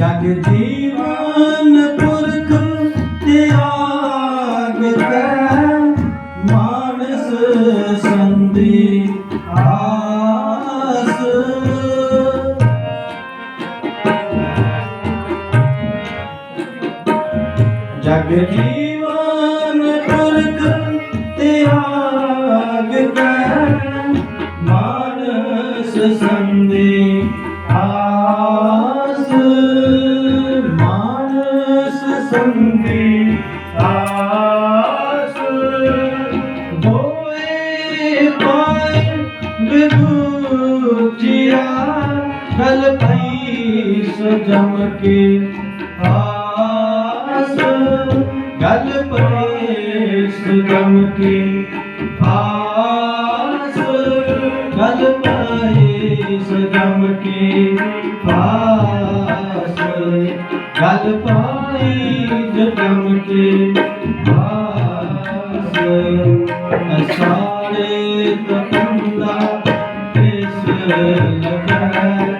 ਜਗ ਜੀਵਨ ਪੁਰਖ ਤਿਆਗ ਕੈ ਮਾਨਸ ਸੰਦੀ ਆਸ। ਜਗ ਜੀਵਨ ਪੁਰਖ ਤਿਆਗ ਕੈ ਮਾਨਸ ਸੰਦੀ ਆਸ। ਕਲ ਪਈ ਕੇ ਆਸ ਗਲ ਪਈ ਸਜਮ ਕੇ ਆਸ ਗਲ ਪਈ ਸਜਮ ਕੇ ਆਸ ਗਲ ਪਾਈ ਜਗਮ ਕੇ ਆਸ ਅਸਾਰੇ ਤਪੰਦਾ ਕਿਸ ਲਗੈ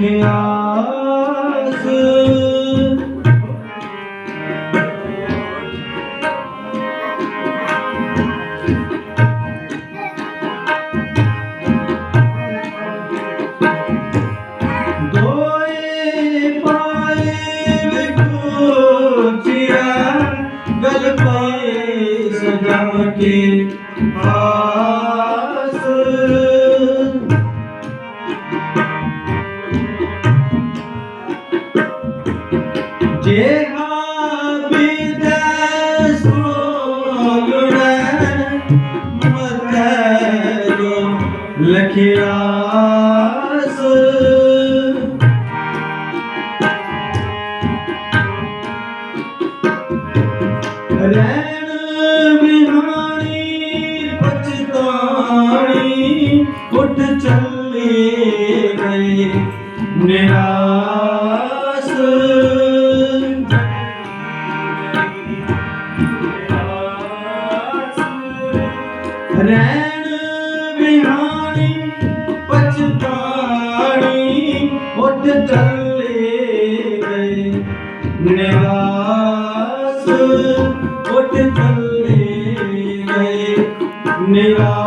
ਤੋਂ ਦੋਏ ਪਾਏ ਵਿਕੂਚਿਆ ਗਲ ਪਾਏ ਸਜਮ ਕੇ ਆਸ। ਲਖਿਆਸ ਰੈਣ ਵਿਹਾਣੀ ਪਛਤਾਣੀ ਉੱਠ ਚੱਲੇ ਗਏ ਨਿਰਾਸ। ਵਿਹਾਣੀ ਪਛਤਾਣੀ ਉੱਠ ਚੱਲੇ ਗਏ। ਨਿਰਾਸ